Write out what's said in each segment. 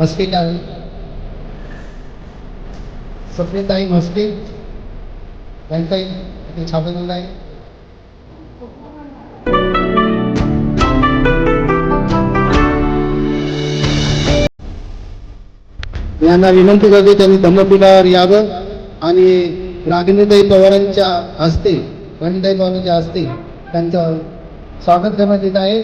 Musket आहे. सप्रेताई मस्किट. त्यांचाही इथे छापेलेला आहे. यांना विनंती करते त्यांनी धम्मपीठावर यावं आणि रागिनीताई पवारांच्या हस्ते रागिनीताई पवारांच्या हस्ते त्यांचं स्वागत करण्यात येत आहे.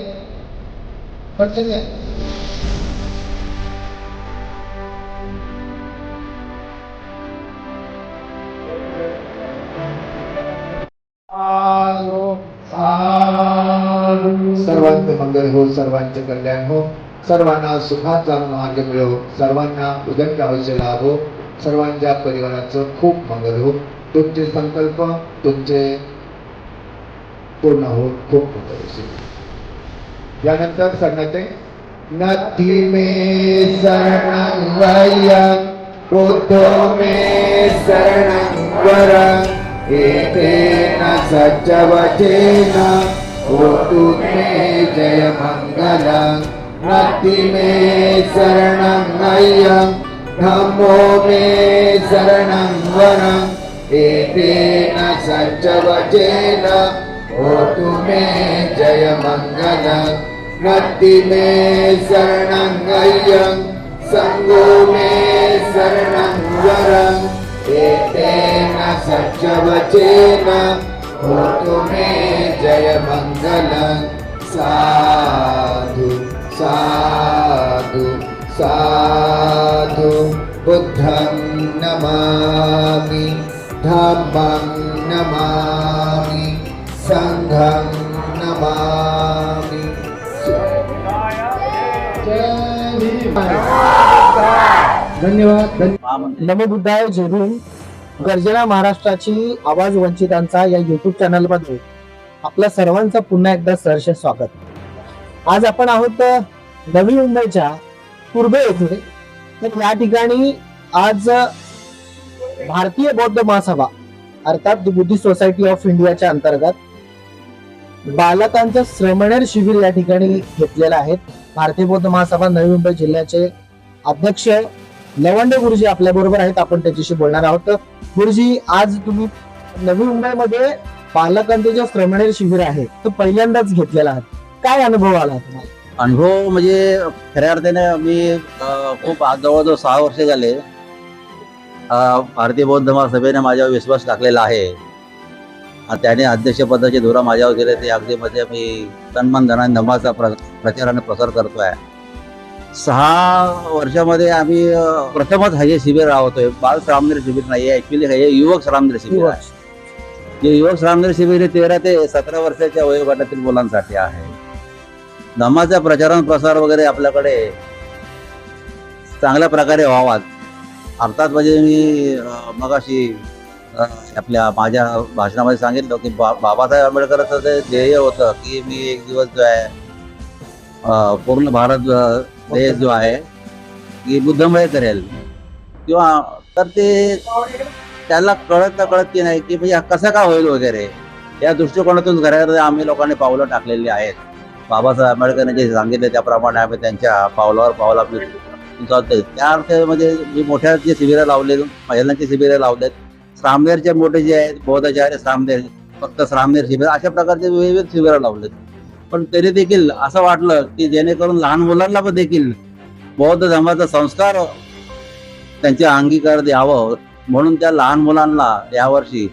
सर्वांचे कल्याण हो. सर्वांना सुखाचा मार्ग मिळो. सर्वांना उदंड आयुष्य लाभो. सर्वांच्या परिवाराचं खूप मंगल हो. तुमचे संकल्प तुमचे पूर्ण हो. खूप मंगल हो. यानंतर सांगण्यात आहे नदी मे शरण वयं बुद्धो मे शरणं वरं. एतेन सज्जवचेन होतु मे जय मङ्गलं नदी मे शरणं वयं धम्मो मे शरणं वरं एतेन सज्जवचेन ओतु मे जय मङ्गलं नत्ति मे शरणं गय्यं सङ्गो मे शरणं वरं एतेन सच्चवचेन ओतु मे जय मङ्गलं साधु साधु साधु बुद्धं नमामि धम्मं नमामि सङ्घं नमामि। धन्यवाद। धन्यवाद। नमो बुद्धाय जय भीम। गर्जना महाराष्ट्राची आवाज वंचितांचा या युट्यूब चॅनलमध्ये. आपल्या सर्वांचं पुन्हा एकदा सहर्ष स्वागत. आज आपण आहोत नवी मुंबईच्या कुर्बे येथे. तर या ठिकाणी आज भारतीय बौद्ध महासभा अर्थात बुद्धिस्ट सोसायटी ऑफ इंडियाच्या अंतर्गत बालकांचं श्रमणेर शिबिर या ठिकाणी घेतलेलं आहे. भारतीय बौद्ध महासभा नवी मुंबई जिल्ह्याचे अध्यक्ष लवंडे गुरुजी आपल्या बरोबर आहेत. आपण त्याच्याशी बोलणार आहोत. गुरुजी आज तुम्ही नवी मुंबईमध्ये बालकांचे जे श्रमणेर शिबिर आहे तो पहिल्यांदाच घेतलेला आहे. काय अनुभव आला तुम्हाला? अनुभव म्हणजे खऱ्या अर्थाने मी अ, खूप आज जवळजवळ सहा वर्ष झाले अ, भारतीय बौद्ध महासभेने माझ्यावर विश्वास टाकलेला आहे. आणि त्याने अध्यक्षपदाची धुरा माझ्यावर गेले ते अगदी मध्ये मी तन्मन धनाने धम्माचा प्र प्रचार आणि प्रसार करतोय. सहा वर्षामध्ये आम्ही अ, प्रथमच हे शिबिर राहतोय बाल श्रामनेर शिबिर नाही ऍक्च्युली हे युवक श्रामनेर शिबिर आहे. जे युवक श्रामदार शिबिर हे तेरा ते सतरा वर्षाच्या वयोगटातील मुलांसाठी आहे. धम्माचा प्रचारण प्रसार वगैरे आपल्याकडे चांगल्या प्रकारे व्हावा अर्थात म्हणजे मी अं, मगाशी आपल्या माझ्या भाषणामध्ये सांगितलं की बा बाबासाहेब आंबेडकरांचं ते ध्येय होतं की मी एक दिवस जो आहे पूर्ण भारत देश जो आहे की बुद्धमय करेल. किंवा तर ते त्याला कळत न कळत की नाही की म्हणजे कसं का होईल वगैरे. या दृष्टिकोनातून घराघरात आम्ही लोकांनी पावलं टाकलेली आहेत. बाबासाहेब आंबेडकरांनी जे सांगितले त्याप्रमाणे आम्ही त्यांच्या पावलावर पावला आपली चालतोय त्या अर्थामध्ये म्हणजे मी मोठ्या जे शिबिरं लावले महिलांची शिबिरं लावलेत. श्रामनेरचे मोठे जे आहेत बौद्धाचार्य श्रामनेर फक्त श्रामनेर शिबिर अशा प्रकारचे विविध शिबिरं लावलेत. पण तरी देखील असं वाटलं की जेणेकरून लहान मुलांना पण देखील बौद्ध धर्माचा संस्कार त्यांच्या अंगीकार द्यावं म्हणून त्या लहान मुलांना यावर्षी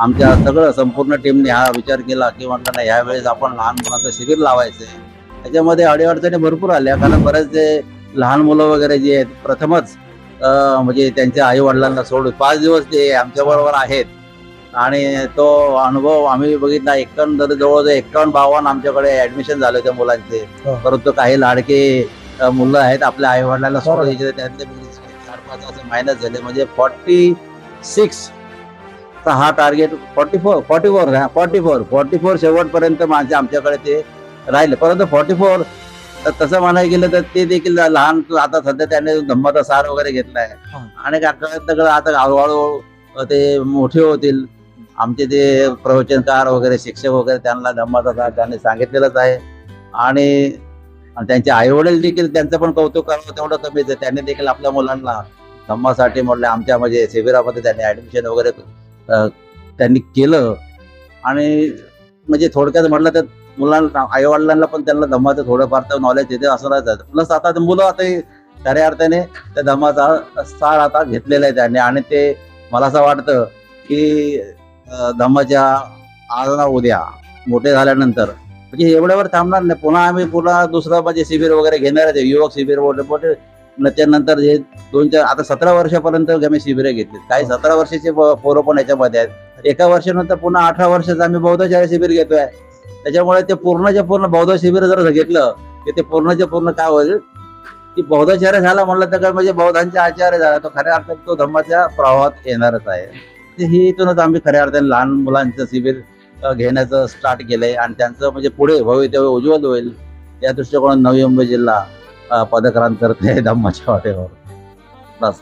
आमच्या सगळं संपूर्ण टीमने हा विचार केला की म्हटलं नाही यावेळेस आपण लहान मुलांचं शिबिर लावायचंय. त्याच्यामध्ये अडीअडचणी भरपूर आल्या कारण बरेचसे लहान मुलं वगैरे जे आहेत प्रथमच म्हणजे त्यांच्या आई वडिलांना सोडून पाच दिवस ते आमच्या बरोबर आहेत आणि तो अनुभव आम्ही बघितला एकंदर जवळजवळ एक्कावन्न बावन्न आमच्याकडे ऍडमिशन झाले त्या मुलांचे. हो. परंतु काही लाडके मुलं आहेत आपल्या आई वडिलांना सोडून त्यातले पाच असं मायनस झाले. म्हणजे फॉर्टी सिक्स हा target forty four forty four forty four forty four शेवटपर्यंत माझे आमच्याकडे ते राहिले. परंतु फॉर्टी फोर तसं म्हणायला गेलं तर ते देखील लहान आता सध्या त्याने धम्माचा सार वगैरे घेतलाय हा. आणि का- कळत कळत आता हळूहळू ते मोठे होतील. आमचे ते प्रवचनकार वगैरे शिक्षक वगैरे त्यांना धम्माचा सार त्यांनी सांगितलेलंच आहे. आणि आणि त्यांचे आई वडील देखील त्यांचं पण कौतुक करावं तेवढं कमीच आहे. त्यांनी देखील आपल्या मुलांना धम्मासाठी म्हटलं आमच्या म्हणजे शिबिरामध्ये त्यांनी ऍडमिशन वगैरे त्यांनी केलं. आणि म्हणजे थोडक्यात म्हटलं तर मुलांना आईवडिलांना पण त्यांना धम्माचं थोडंफार तर नॉलेज येते असं राहायचं प्लस आता ते मुलं आता खऱ्या अर्थाने त्या धम्माचा सार आता घेतलेला आहे त्यांनी. आणि ते मला असं वाटतं की धम्माच्या आज ना उद्या मोठे झाल्यानंतर म्हणजे एवढ्यावर थांबणार नाही. पुन्हा आम्ही पुन्हा दुसरं म्हणजे शिबिर वगैरे घेणार आहे. युवक शिबिर मोठे मोठे त्यानंतर हे दोन चार आता सतरा वर्षापर्यंत आम्ही शिबिरं घेतली काही सतरा वर्षाचे पोरं पण याच्यामध्ये आहेत. एका वर्षानंतर पुन्हा अठरा वर्षाचं आम्ही बौद्धाचार्य शिबिर घेतोय. त्याच्यामुळे ते पूर्णच्या पूर्ण बौद्ध शिबिर जर घेतलं की ते पूर्णच्या पूर्ण काय होईल? की बौद्धाचार्य झाला म्हणलं तर काय म्हणजे बौद्धांचा आचार्य झाला. तो खऱ्या अर्थात तो धर्माच्या प्रवाहात येणारच आहे. ते ही इथूनच आम्ही खऱ्या अर्थाने लहान मुलांचं शिबिर घेण्याचं स्टार्ट केलंय. आणि त्यांचं म्हणजे पुढे भवितव्य उज्ज्वल होईल. या दृष्टिकोनात नवी मुंबई जिल्हा पदक्रांत करते धम्माच्या वाटेवर बस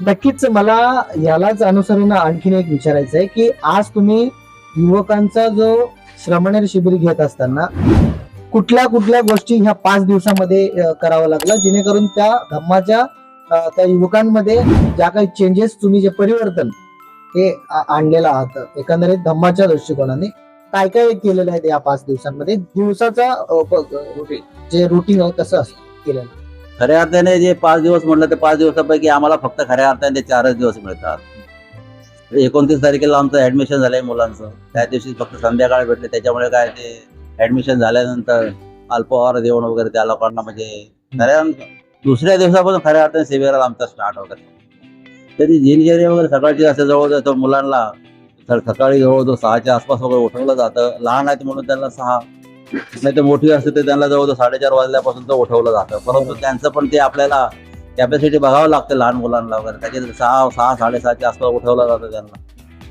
नक्कीच मला यालाच अनुसरून आणखीन एक विचारायचं आहे की आज तुम्ही युवकांचा जो श्रमणेर शिबिर घेत असताना कुठल्या कुठल्या गोष्टी ह्या पाच दिवसामध्ये कराव्या करावं लागलं? जेणेकरून त्या धम्माच्या त्या युवकांमध्ये ज्या काही चेंजेस तुम्ही जे परिवर्तन हे आणलेलं आहात एकंदरीत धम्माच्या दृष्टिकोनाने काय काय केलेलं आहे या पाच दिवसांमध्ये? दिवसाचा जे रुटीन आहे कसं असतं. केलं खऱ्या अर्थाने जे पाच दिवस म्हटलं ते पाच दिवसापैकी आम्हाला फक्त खऱ्या अर्थाने ते चारच दिवस मिळतात. एकोणतीस तारखेला आमचं ऍडमिशन झालंय मुलांचं. त्या दिवशी फक्त संध्याकाळ भेटले. त्याच्यामुळे काय ते ऍडमिशन झाल्यानंतर अल्पहार देऊन वगैरे त्या लोकांना म्हणजे खऱ्या दुसऱ्या दिवसापासून खऱ्या अर्थाने शिबिराला आमचा स्टार्ट वगैरे तरी दिनचर्या वगैरे सकाळची असते जवळ तो मुलांना सकाळी जवळजवळ सहाच्या आसपास वगैरे उठवलं जातं. लहान आहेत म्हणून त्यांना सहा नाही तर मोठी असते ते त्यांना जवळजवळ साडेचार वाजल्यापासून तर उठवलं जातं. परंतु त्यांचं पण ते आपल्याला कॅपॅसिटी बघावं लागतं लहान मुलांना वगैरे. त्याच्यात सहा सहा साडेसहाच्या आसपास उठवलं जातं त्यांना.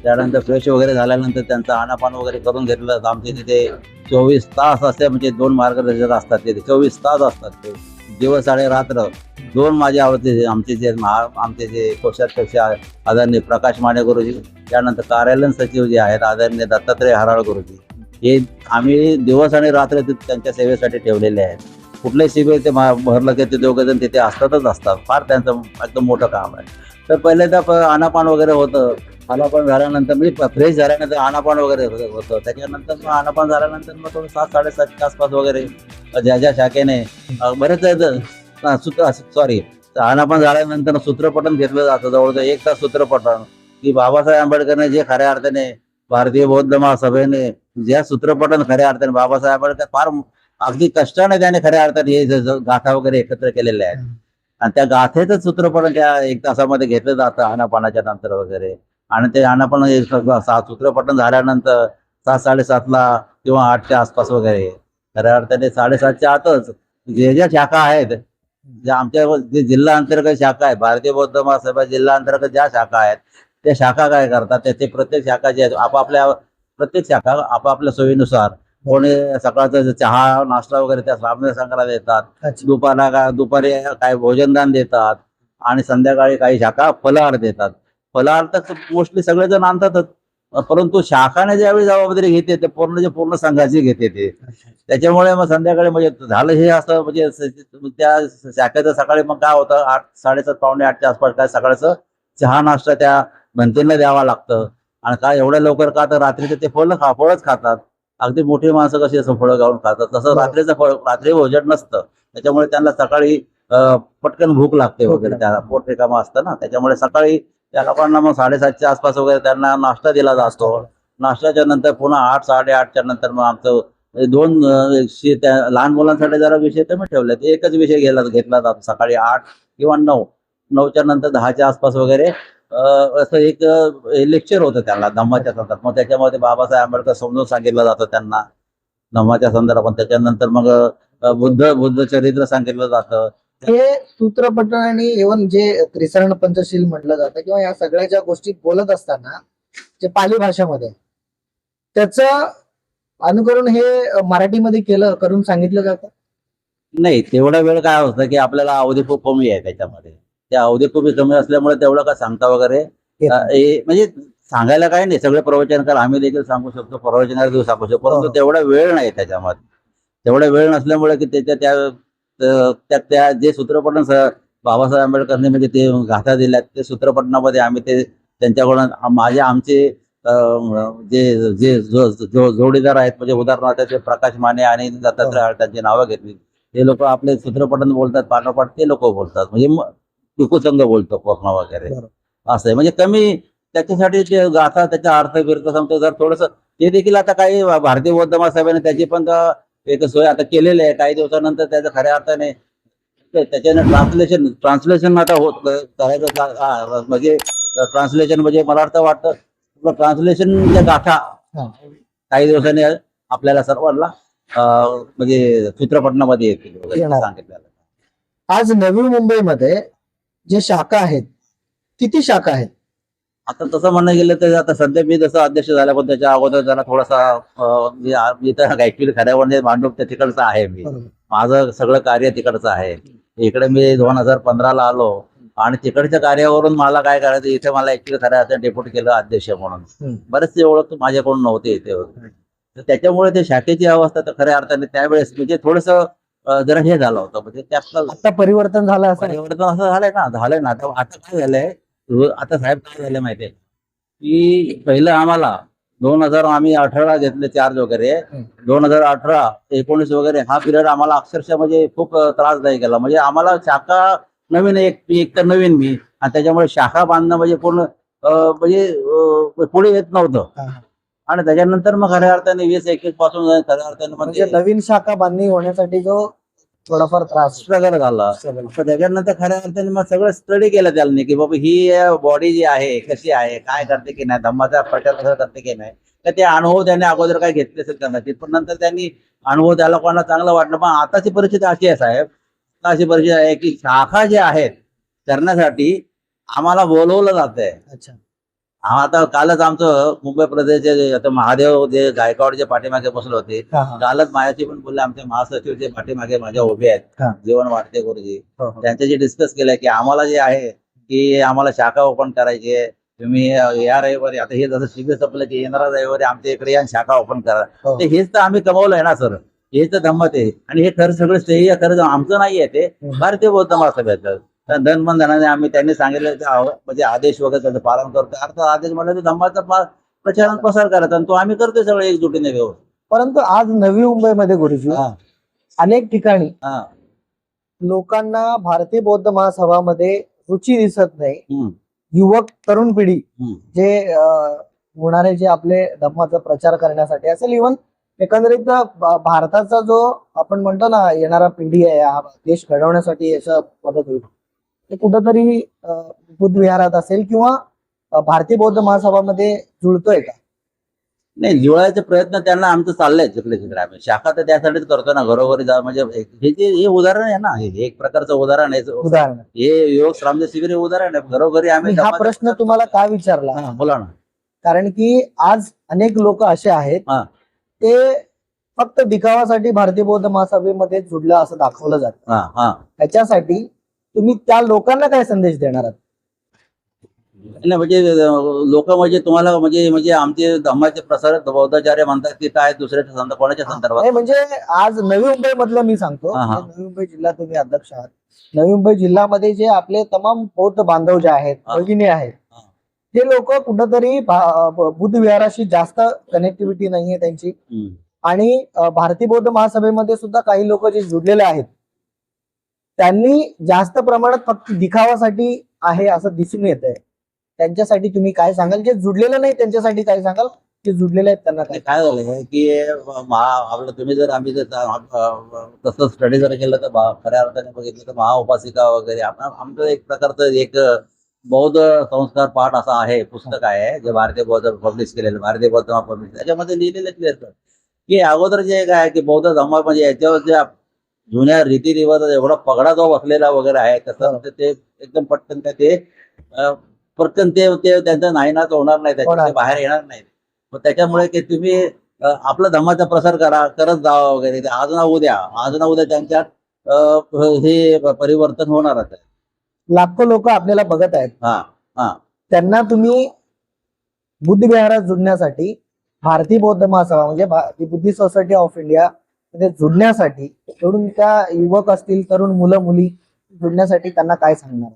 त्यानंतर फ्रेश वगैरे झाल्यानंतर त्यांचं आणापान वगैरे करून घेतलं जातं. आमच्या तिथे चोवीस तास असते म्हणजे दोन मार्गदर्शक असतात तिथे चोवीस तास असतात ते. दिवस आणि रात्र. दोन माझे आवडते आमचे जे महा आमचे जे कोषाध्यक्ष आदरणीय प्रकाश माने गुरुजी. त्यानंतर कार्यालयीन सचिव जे आहेत आदरणीय दत्तात्रय हराळ गुरुजी. हे आम्ही दिवस आणि रात्र त्यांच्या सेवेसाठी ठेवलेले आहेत. कुठल्याही सेवे ते भरलं की ते दोघं जण तिथे असतातच असतात. फार त्यांचं एकदम मोठं काम आहे. तर पहिले तर प- आनापान वगैरे होतं. आनापान झाल्यानंतर मी फ्रेश झाल्यानंतर आनापान वगैरे होतं त्याच्यानंतर मग आनापान झाल्यानंतर मग थोडं सात साडेसातच्या आसपास वगैरे ज्या ज्या शाखेने बरेच सूत्र सॉरी आनापान झाल्यानंतर सूत्रपठण घेतलं जातं. जवळजवळ एक तास सूत्रपठण. की बाबासाहेब आंबेडकरने जे खऱ्या अर्थाने भारतीय बौद्ध महासभेने ज्या सूत्रपटानं खऱ्या अर्थाने बाबासाहेब फार अगदी कष्टाने त्याने खऱ्या अर्थाने हे गाथा वगैरे एकत्र केलेल्या आहेत. आणि त्या गाथेच सूत्रपठण त्या एक तासामध्ये घेतलं जातं आनापानाच्या नंतर वगैरे. आणि ते आनापान हे सूत्रपठण झाल्यानंतर सात साडेसातला किंवा आठच्या आसपास वगैरे. खऱ्या अर्थाने साडेसातच्या आतच जे ज्या शाखा आहेत ज्या आमच्या जे जिल्हा अंतर्गत शाखा आहे भारतीय बौद्ध महासभा जिल्हा अंतर्गत ज्या शाखा आहेत त्या शाखा काय करतात त्याचे प्रत्येक शाखा जे आहेत आपापल्या प्रत्येक शाखा आपापल्या सोयीनुसार. कोणी सकाळचं चहा नाश्ता वगैरे त्या सामने संघाला देतात. दुपारला काय दुपारी काय भोजनदान देतात आणि संध्याकाळी काही शाखा फलाहार देतात. फलाहार तर मोस्टली सगळेजण आणतातच. परंतु शाखाने ज्यावेळी जबाबदारी घेते ते पूर्ण जे पूर्ण संघाची घेते ते. त्याच्यामुळे मग संध्याकाळी म्हणजे झालं हे असं म्हणजे त्या शाखेचं सकाळी मग काय होतं आठ साडेसात पावणे आठच्या आसपास काय सकाळचं चहा नाश्ता त्या भंतींना द्यावा लागतं. आणि काय एवढ्या लवकर का? तर रात्रीचं ते फळं खा फळच खातात. अगदी मोठी माणसं कशी असं फळं गाऊन खातात? तसं. रात्रीचं फळ रात्री भोजन नसतं. त्याच्यामुळे त्यांना सकाळी पटकन भूक लागते वगैरे. त्याला पोट रिकामं असतं ना. त्याच्यामुळे सकाळी त्या लोकांना मग साडेसातच्या आसपास वगैरे त्यांना नाश्ता दिला जातो. नाश्त्याच्या नंतर पुन्हा आठ साडेआठच्या नंतर मग आमचं म्हणजे दोन लहान मुलांसाठी जरा विषय तर मी ठेवले ते एकच विषय घेतला घेतला जातो. सकाळी आठ किंवा नऊ. नऊच्या नंतर दहाच्या आसपास वगैरे असं एक लेक्चर होतं त्यांना धम्माच्या संदर्भात. मग त्याच्यामध्ये बाबासाहेब आंबेडकर समजून सांगितलं जातं त्यांना. धम्माच्या संदर्भात. त्याच्यानंतर मग बुद्ध बुद्ध चरित्र सांगितलं जातं. हे सूत्रपटन आणि इव्हन जे त्रिसरण पंचशील म्हटलं जातं किंवा या सगळ्या ज्या गोष्टी बोलत असताना जे पाली भाषेमध्ये त्याचं अनुकरण हे मराठीमध्ये केलं करून सांगितलं जातं? नाही तेवढा वेळ काय होतं की आपल्याला अवधी खूप कमी आहे त्याच्यामध्ये. त्या अवधी खूप कमी असल्यामुळे तेवढं काय सांगता वगैरे? हे- म्हणजे सांगायला काय नाही. सगळे प्रवचनकार आम्ही देखील सांगू शकतो. प्रवचनकार देखील सांगू शकतो. परंतु हो. तेवढा वेळ नाही त्याच्यामध्ये. तेवढा वेळ नसल्यामुळे की त्याच्या त्या त्या जे सूत्रपठण स- बाबासाहेब आंबेडकरने म्हणजे ते गाथा दिल्यात ते सूत्रपठणामध्ये आम्ही ते त्यांच्याकडून माझे आमचे जे जे जोडीदार आहेत म्हणजे उदाहरणार्थ ते प्रकाश माने आणि दत्तात्रय आळ त्यांची नावं घेतली. ते लोक आपले सूत्रपठण बोलतात पाठोपाठ ते लोक बोलतात. म्हणजे संघ बोलतो पूर्ण वगैरे. असं आहे. म्हणजे कमी त्याच्यासाठी ते गाथा त्याचा अर्थ बिर्थ सांगतो. जर थोडस ते देखील आता काही भारतीय बौद्ध महासभेने त्याची पण एक सोय आता केलेली आहे. काही दिवसानंतर त्याचं खऱ्या अर्थाने त्याच्याने ट्रान्सलेशन ट्रान्सलेशन आता होत करायचं म्हणजे ट्रान्सलेशन म्हणजे मला अर्थ वाटतं ट्रान्सलेशनच्या गाठा हा. काही दिवसांनी आपल्याला सर्वांना म्हणजे चित्रपटनामध्ये येतील. सांगितलेलं. आज नवी मुंबईमध्ये जे शाखा आहेत किती शाखा आहेत? आता तसं म्हणणं गेलं तर आता सध्या मी जसं अध्यक्ष झाला पण त्याच्या अगोदर जरा थोडासा ऍक्च्युली खऱ्या म्हणजे मांडूप त्या तिकडचं आहे मी. माझं सगळं कार्य तिकडचं आहे. इकडे मी दोन हजार पंधराला आलो आणि तिकडच्या कार्यावरून मला काय करायचं इथे मला ऍक्च्युली खऱ्या अर्थाने डेप्युट केलं अध्यक्ष म्हणून. बरेचसे ओळख माझ्याकडून नव्हते इथे. तर त्याच्यामुळे ते शाखेची अवस्था तर खऱ्या अर्थाने त्यावेळेस म्हणजे थोडस जरा हे झालं होतं. म्हणजे त्यातलं आता परिवर्तन झालं असं? परिवर्तन असं झालंय ना झालंय ना. आता आता काय झालंय? आता साहेब काय झालं माहितीये? की पहिलं आम्हाला दोन हजार आम्ही अठरा घेतले चार्ज वगैरे. दोन हजार अठरा एकोणीस वगैरे हा पिरियड आम्हाला अक्षरशः म्हणजे खूप अं, त्रासदायक गेला म्हणजे आम्हाला शाखा नवीन एक एक तर नवीन मी. आणि त्याच्यामुळे शाखा बांधणं म्हणजे पूर्ण म्हणजे पुढे येत नव्हतं. आणि त्याच्यानंतर मग खऱ्या अर्थाने वीस एकवीसपासून खऱ्या अर्थाने म्हणजे नवीन शाखा बांधणी होण्यासाठी जो थोडाफार त्रास स्ट्रगल झाला. तर त्याच्यानंतर खऱ्या अर्थाने मग सगळं स्टडी केलं त्याला की बाबा ही बॉडी जी आहे कशी आहे काय करते की नाही धम्माचा प्रचार कसा करते की नाही तर ते अनुभव त्याने अगोदर काय घेतले असेल कदाचित पण नंतर त्यांनी अनुभव त्या लोकांना चांगलं वाटलं पण आताची परिस्थिती अशी आहे साहेब अशी परिस्थिती आहे की शाखा ज्या आहेत करण्यासाठी आम्हाला बोलवलं जात आहे अच्छा. आता कालच आमचं मुंबई प्रदेशचे आता महादेव जे गायकवाड जे पाठीमागे बसले होते हा, हा. कालच मायाची पण बोलले आमचे महासचिव जे पाठीमागे माझ्या उभे आहेत हा. जीवन वाटते गुरुजी हो, हो. त्यांचे जे डिस्कस केलंय की आम्हाला जे आहे की आम्हाला शाखा ओपन करायची आहे तुम्ही या रविवारी आता हे जसं शिबिर संपलं की येणारा रविवारी आमच्या इकडे या शाखा ओपन करा हो. ते हेच तर आम्ही कमवलंय ना सर हेच तर धम्मत आहे आणि हे खरं सगळं श्रेय खरं आमचं नाहीये ते. भारतीय बौद्ध महासभेचं तर धनबन धनाने आम्ही त्यांनी सांगितलं म्हणजे आदेश वगैरे त्याचं पालन करतो. अर्थात आदेश म्हणलं तर धम्माचा प्रचार प्रसार करायचा आणि तो आम्ही करतोय सगळं एकजुटीने व्यवस्थित. परंतु आज नवी मुंबईमध्ये गुरुजी हा, अनेक ठिकाणी हा, लोकांना भारतीय बौद्ध महासभामध्ये रुची दिसत नाही. हम्म, युवक तरुण पिढी हम्म. जे अं, होणारे जे आपले धम्माचा प्रचार करण्यासाठी असेल इव्हन एकंदरीत भ- भारताचा जो आपण म्हणतो ना येणारा पिढी आहे हा देश घडवण्यासाठी याचा मदत होईल. ते कुठंतरी बुद्ध विहारात असेल किंवा भारतीय बौद्ध महासभामध्ये जुळतोय का? नाही जुळायचे प्रयत्न त्यांना आमचं चाललंय जिकडे तिकडे आम्ही. शाखा तर त्यासाठीच करतो ना घरोघरी जा म्हणजे हे जे हे उदाहरण आहे ना हे एक प्रकारचं उदाहरण आहे. उदाहरण. हे योग श्रामदेव शिबिर हे उदाहरण आहे. घरोघरी आम्ही हा प्रश्न तुम्हाला का विचारला? हा, बोला ना. कारण की आज अनेक लोक असे आहेत हा. ते फक्त दिखावासाठी भारतीय बौद्ध महासभेमध्ये जुडलं असं दाखवलं जातं. त्याच्यासाठी तुम्ही त्या लोकांना काय संदेश देणार आहात? नाही म्हणजे लोक म्हणजे तुम्हाला म्हणजे म्हणजे आमचे धम्माचे प्रसार बौद्धाचार्य म्हणतात की काय दुसऱ्याच्या संदर्भ कोणाच्या संदर्भात? म्हणजे आज नवी मुंबई मधलं मी सांगतो. नवी मुंबई जिल्हा तुम्ही अध्यक्ष आहात. नवी मुंबई जिल्ह्यामध्ये जे आपले तमाम बौद्ध बांधव जे आहेत. भगिनी आहेत हा. ते लोक कुठंतरी बुद्ध विहाराशी जास्त कनेक्टिव्हिटी नाहीये त्यांची. आणि भारतीय बौद्ध महासभेमध्ये सुद्धा काही लोक जे जुडलेले आहेत त्यांनी जास्त प्रमाणात फक्त दिखावासाठी आहे असं दिसून येत आहे त्यांच्यासाठी तुम्ही काय सांगाल? जे जुडलेलं नाही त्यांच्यासाठी काय सांगाल? ते जुडलेले आहेत त्यांना काय? काय झालंय की आपलं तुम्ही जर आम्ही जर तसं स्टडी जर केलं तर खऱ्या अर्थाने बघितलं तर महाउपासिका वगैरे आपण आमचं एक प्रकारचं एक बौद्ध संस्कार पाठ असा आहे पुस्तक आहे जे भारतीय बौद्ध पब्लिश केलेलं भारतीय बौद्ध पब्लिश त्याच्यामध्ये लिहिलेलं क्लिअर की अगोदर जे काय की बौद्ध धर्म म्हणजे याच्यावर ज्या जुन्या रीतिरिवाज एवढा पगडा जो बसलेला वगैरे आहे तसं ते- ते एकदम पटकन काय ते पटकन ते त्यांचा नाहीनाच होणार नाही त्याच्यात होणार. ते बाहेर येणार नाही. मग त्याच्यामुळे की तुम्ही आपला धर्माचा प्रसार करा करत जावा वगैरे. आज ना उद्या आज ना उद्या त्यांच्यात हे परिवर्तन होणारच आहे लाखो लोक आपल्याला बघत आहेत. हा त्यांना तुम्ही बुद्ध विहारात जुडण्यासाठी भारतीय बौद्ध महासभा म्हणजे बुद्धिस्ट सोसायटी ऑफ इंडिया म्हणजे जुडण्यासाठी जोडून त्या युवक असतील तरुण मुलं मुली जुडण्यासाठी त्यांना काय सांगणार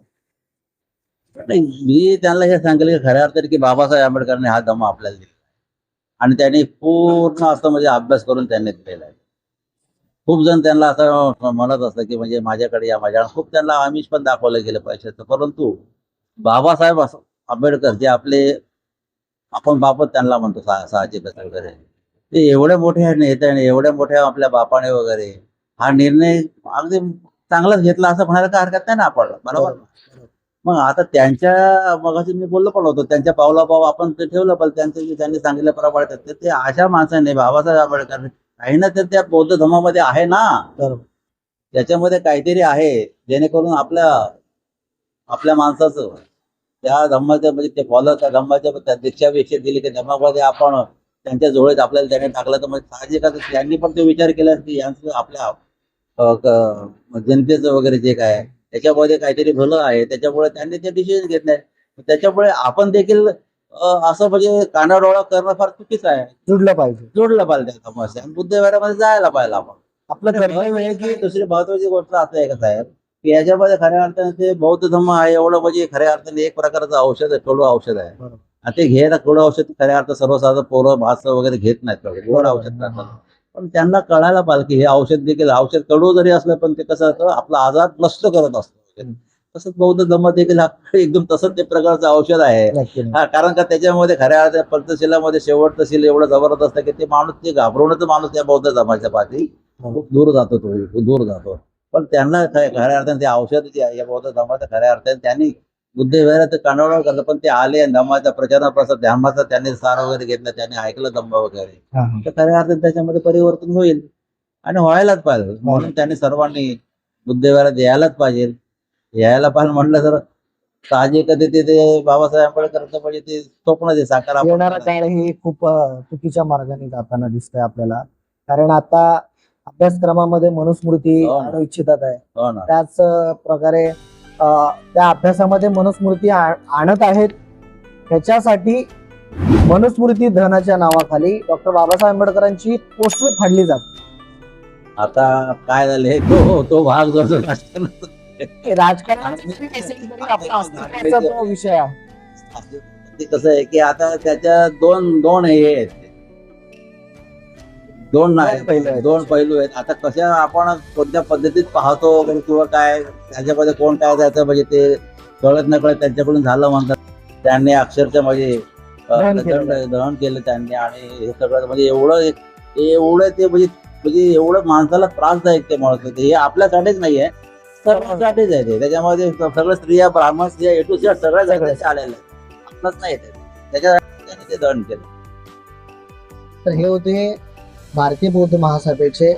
नाही मी त्यांना हे सांगेल की खऱ्या अर्थाने की बाबासाहेब आंबेडकरांनी हा दम आपल्याला दिला. आणि त्यांनी पूर्ण असं म्हणजे अभ्यास करून त्यांनी दिलेला आहे. खूप जण त्यांना असं म्हणत असतं की म्हणजे माझ्याकडे या माझ्या खूप त्यांना आमिष पण दाखवलं गेलं पैशाचं परंतु बाबासाहेब आंबेडकर जे आपले आपण बापत त्यांना म्हणतो सा साहजिकच वगैरे. ते एवढे मोठे नेत्याने एवढ्या मोठ्या आपल्या बापाने वगैरे हा निर्णय अगदी चांगलाच घेतला असं म्हणायला काय हरकत नाही ना आपण बरोबर? मग आता त्यांच्या मगाशी मी बोललो पण होतो त्यांच्या पावला पाव आपण ते ठेवलं पण त्यांचं जे त्यांनी सांगितल्याप्रमाणे ते- ते अशा माणसाने बाबासाहेब आंबेडकर काही ना तर त्या बौद्ध धर्मामध्ये आहे ना. त्याच्यामध्ये काहीतरी आहे जेणेकरून आपल्या आपल्या माणसाचं त्या धर्माचं म्हणजे ते फॉलो त्या धर्माच्या त्या दीक्षा विषय दिली की धर्मामध्ये आपण त्यांच्या जोडीत आपल्याला त्याने टाकलं तर मग साहजिकच त्यांनी पण तो विचार केला की यांचं आपल्या जनतेचं वगैरे जे काय त्याच्यामध्ये काहीतरी भलं आहे. त्याच्यामुळे त्यांनी ते डिसिजन घेतलंय त्याच्यामुळे आपण देखील असं म्हणजे कानाडोळा करणं फार चुकीचं आहे. जुडलं पाहिजे. जोडलं पाहिजे त्या समस्या. आणि बुद्ध विहारामध्ये जायला पाहिजे आपण. आपलं कर्तव्य आहे आहे की दुसरी महत्वाची गोष्ट असं आहे का साहेब? की याच्यामध्ये खऱ्या अर्थाने ते बौद्ध धर्म आहे एवढं म्हणजे खऱ्या अर्थाने एक प्रकारचं औषध आहे औषध आहे. आणि ते घ्यायला कडू औषध खऱ्या अर्थ सर्वसाधारण पोरं भास वगैरे घेत नाहीत. गोड. औषध पण त्यांना कळायला पाहिजे की हे औषध देखील औषध कडू जरी असलं पण ते कसं असतं आपला आजार नष्ट करत असतं. तसंच बौद्ध धर्म देखील हा एकदम तसंच ते प्रकारचं औषध आहे. हा कारण का त्याच्यामध्ये खऱ्या अर्थाने पंचशिलामध्ये शेवटचं शिल एवढं जबरदस्त असतं की ते माणूस ते घाबरवण्याचं माणूस त्या बौद्ध धर्माच्या पाठी खूप दूर जातो तो दूर जातो पण त्यांना खऱ्या अर्थाने ते औषध जे आहे या बौद्ध धर्माचं खऱ्या अर्थाने त्यांनी बुद्ध विहारात कानवड करतं पण ते आले आणि धर्माचा प्रचार प्रसार धर्माचा त्यांनी सार वगैरे घेतला त्यांनी ऐकलं धम्म वगैरे. हा, हा. तर खऱ्या अर्थाने त्याच्यामध्ये परिवर्तन होईल आणि व्हायलाच पाहिजे. म्हणून त्यांनी सर्वांनी बुद्ध विहारात यायलाच पाहिजे. यायला पाहिजे म्हटलं तर साहजिक ते ते- ते बाबासाहेब आंबेडकरांचं म्हणजे ते स्वप्न ते साकार आपण येणारा काळ हे खूप चुकीच्या मार्गाने जाताना दिसतंय आपल्याला. कारण आता अभ्यासक्रमामध्ये मनुस्मृती हो इच्छितात आहे. हो त्याच प्रकारे त्या अभ्यासामध्ये मनुस्मृती आणत आहेत. ह्याच्यासाठी मनुस्मृती धनाच्या नावाखाली डॉक्टर बाबासाहेब आंबेडकरांची पोस्टर फाडली जाते. आता काय झाले तो तो भाग जो हे तो विषय आहे. कसं आहे की आता त्याच्या दोन दोन हे आहेत. दोन नाही आहेत. दोन पैलू आहेत. आता कशा आपण कोणत्या पद्धतीत पाहतो किंवा काय त्याच्यामध्ये कोण काय जायचं म्हणजे ते कळत न कळत त्यांच्याकडून झालं म्हणतात. त्यांनी अक्षरशः म्हणजे दहन केलं. त्यांनी आणि हे सगळं म्हणजे एवढं एवढं ते म्हणजे म्हणजे एवढं माणसाला त्रासदायक ते म्हणत होते. हे आपल्यासाठीच नाहीये सर्वांसाठीच आहे ते. त्याच्यामध्ये सगळं स्त्रिया ब्राह्मण स्त्रिया ए टू सेट सगळ्या सगळ्याचे आलेले आहेत. आपलंच नाही ते. त्याच्यासाठी त्यांनी ते दहन केलं. तर हे होते भारतीय बौद्ध महासभेचे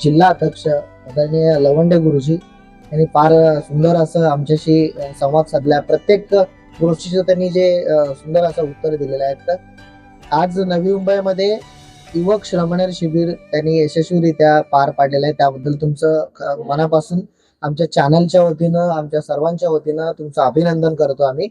जिल्हा अध्यक्ष आदरणीय लवंडे गुरुजी यांनी फार सुंदर असं आमच्याशी संवाद साधला. प्रत्येक गोष्टीचं त्यांनी जे सुंदर असं उत्तर दिलेलं आहे तर आज नवी मुंबईमध्ये युवक श्रमणेर शिबिर त्यांनी यशस्वीरित्या पार पाडलेलं आहे. त्याबद्दल तुमचं मनापासून आमच्या चॅनलच्या वतीनं आमच्या सर्वांच्या वतीनं तुमचं अभिनंदन करतो आम्ही.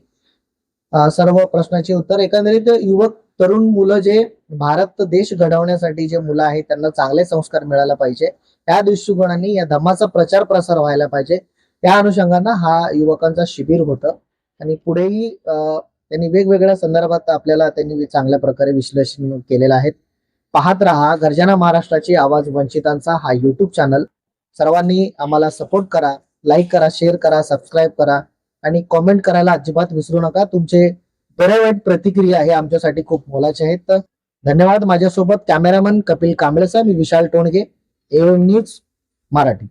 सर्व प्रश्नाची उत्तर. एकंदरीत युवक तरुण मुलं जे भारत देश घडवण्यासाठी जे मुलं आहेत त्यांना चांगले संस्कार मिळायला पाहिजे. त्या दृष्टिकोनाने या धम्माचा प्रचार प्रसार व्हायला पाहिजे. त्या अनुषंगानं हा युवकांचा शिबिर होतं. आणि पुढेही त्यांनी वेगवेगळ्या संदर्भात आपल्याला त्यांनी चांगल्या प्रकारे विश्लेषण केलेलं आहे पाहत रहा गर्जना महाराष्ट्राची आवाज वंचितांचा हा युट्यूब चॅनल सर्वांनी आम्हाला सपोर्ट करा लाईक करा शेअर करा सबस्क्राईब करा. आणि कॉमेंट करायला अजिबात विसरू नका. तुमचे बरे वाईट प्रतिक्रिया हे आमच्यासाठी खूप मोलाचे आहेत. धन्यवाद. माझ्यासोबत कॅमेरामन कपिल कांबळेसह मी विशाल टोणगे एवढ न्यूज मराठी.